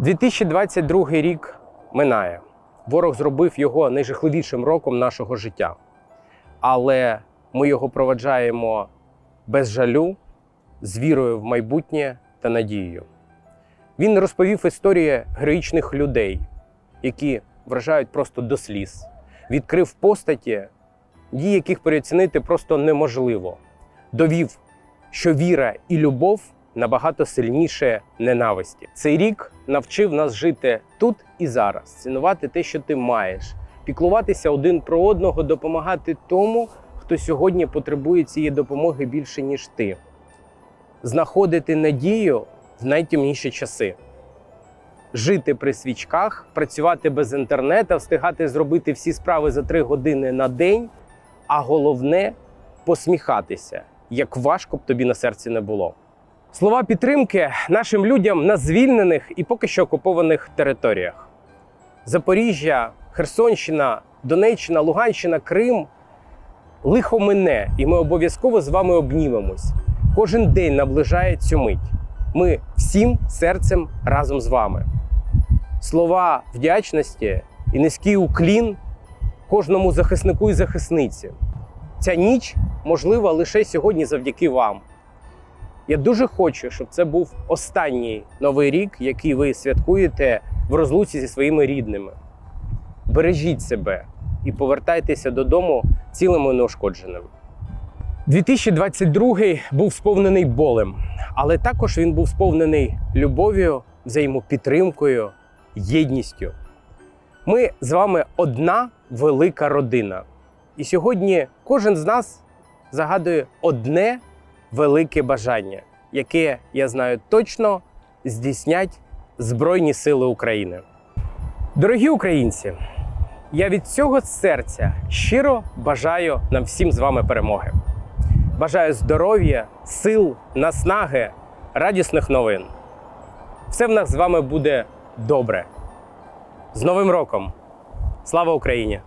2022 рік минає. Ворог зробив його найжахливішим роком нашого життя. Але ми його проведжаємо без жалю, з вірою в майбутнє та надією. Він розповів історії героїчних людей, які вражають просто до сліз, відкрив постаті, дії яких переоцінити просто неможливо. Довів, що віра і любов набагато сильніше ненависті. Цей рік навчив нас жити тут і зараз, цінувати те, що ти маєш, піклуватися один про одного, допомагати тому, хто сьогодні потребує цієї допомоги більше, ніж ти, знаходити надію в найтемніші часи. Жити при свічках, працювати без інтернету, встигати зробити всі справи за три години на день, а головне посміхатися, як важко б тобі на серці не було. Слова підтримки нашим людям на звільнених і поки що окупованих територіях: Запоріжжя, Херсонщина, Донеччина, Луганщина, Крим. Лихо мине, і ми обов'язково з вами обнімемось. Кожен день наближає цю мить. Ми всім серцем разом з вами. Слова вдячності і низький уклін кожному захиснику і захисниці. Ця ніч можлива лише сьогодні завдяки вам. Я дуже хочу, щоб це був останній новий рік, який ви святкуєте в розлуці зі своїми рідними. Бережіть себе і повертайтеся додому цілими неушкодженими. 2022 був сповнений болем, але також він був сповнений любов'ю, взаємопідтримкою, єдністю. Ми з вами одна велика родина. І сьогодні кожен з нас загадує одне велике бажання, яке я знаю точно здійснять Збройні Сили України. Дорогі українці, я від цього серця щиро бажаю нам всім з вами перемоги. Бажаю здоров'я, сил, наснаги, радісних новин. Все в нас з вами буде добре. З Новим роком! Слава Україні!